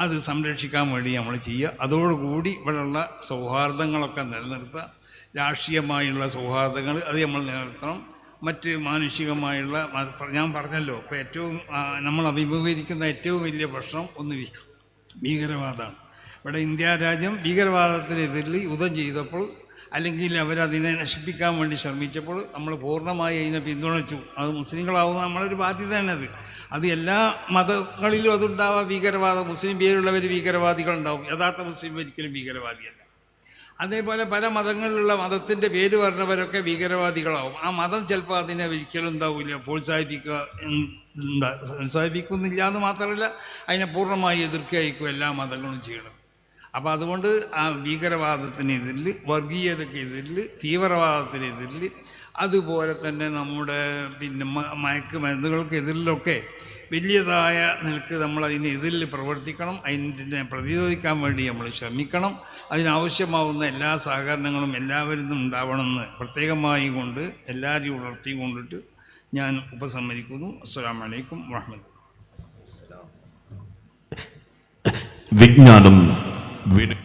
അത് സംരക്ഷിക്കാൻ വേണ്ടി നമ്മൾ ചെയ്യുക. അതോടുകൂടി ഇവിടെയുള്ള സൗഹാർദ്ദങ്ങളൊക്കെ നിലനിർത്തുക. രാഷ്ട്രീയമായുള്ള സൗഹാർദ്ദങ്ങൾ അത് നമ്മൾ നിലനിർത്തണം. മറ്റ് മാനുഷികമായുള്ള ഞാൻ പറഞ്ഞല്ലോ ഇപ്പോൾ ഏറ്റവും നമ്മൾ അഭിമുഖീകരിക്കുന്ന ഏറ്റവും വലിയ പ്രശ്നം ഒന്ന് ഭീകരവാദമാണ്. ഇവിടെ ഇന്ത്യ രാജ്യം ഭീകരവാദത്തിനെതിരിൽ യുദ്ധം ചെയ്തപ്പോൾ അല്ലെങ്കിൽ അവരതിനെ നശിപ്പിക്കാൻ വേണ്ടി ശ്രമിച്ചപ്പോൾ നമ്മൾ പൂർണമായി അതിനെ പിന്തുണച്ചു. അത് മുസ്ലിങ്ങളാവുന്ന നമ്മളൊരു ബാധ്യതയാണ് അത് അത് എല്ലാ മതങ്ങളിലും അതുണ്ടാവാം ഭീകരവാദം മുസ്ലിം പേരുള്ളവർ ഭീകരവാദികളുണ്ടാവും. യഥാർത്ഥ മുസ്ലിം ഒരിക്കലും ഭീകരവാദിയല്ല. അതേപോലെ പല മതങ്ങളിലുള്ള മതത്തിന്റെ പേര് പറഞ്ഞവരൊക്കെ ഭീകരവാദികളാവും. ആ മതം ചിലപ്പോൾ അതിനെ ഒരിക്കലും എന്താവില്ല പ്രോത്സാഹിപ്പിക്കുക പ്രോത്സാഹിപ്പിക്കുന്നില്ല എന്ന് മാത്രമല്ല അതിനെ പൂർണമായി എതിർക്കുകയായിരിക്കും എല്ലാ മതങ്ങളും ചെയ്യണം അപ്പോൾ അതുകൊണ്ട് ആ ഭീകരവാദത്തിനെതിരിൽ വർഗീയതക്കെതിരിൽ തീവ്രവാദത്തിനെതിരിൽ അതുപോലെ തന്നെ നമ്മുടെ പിന്നെ മയക്ക് മയക്കുമരുന്നുകൾക്കെതിരിലൊക്കെ വലിയതായ നിലയ്ക്ക് നമ്മൾ അതിനെതിരിൽ പ്രവർത്തിക്കണം. അതിനെ പ്രതിരോധിക്കാൻ വേണ്ടി നമ്മൾ ശ്രമിക്കണം. അതിനാവശ്യമാവുന്ന എല്ലാ സഹകരണങ്ങളും എല്ലാവരിൽ നിന്നും ഉണ്ടാവണമെന്ന് പ്രത്യേകമായി കൊണ്ട് എല്ലാവരെയും ഉണർത്തി കൊണ്ടിട്ട് ഞാൻ ഉപസംഹരിക്കുന്നു. അസ്സാം വലൈക്കും വാഹമത്ത് വിജ്ഞാനം വിടും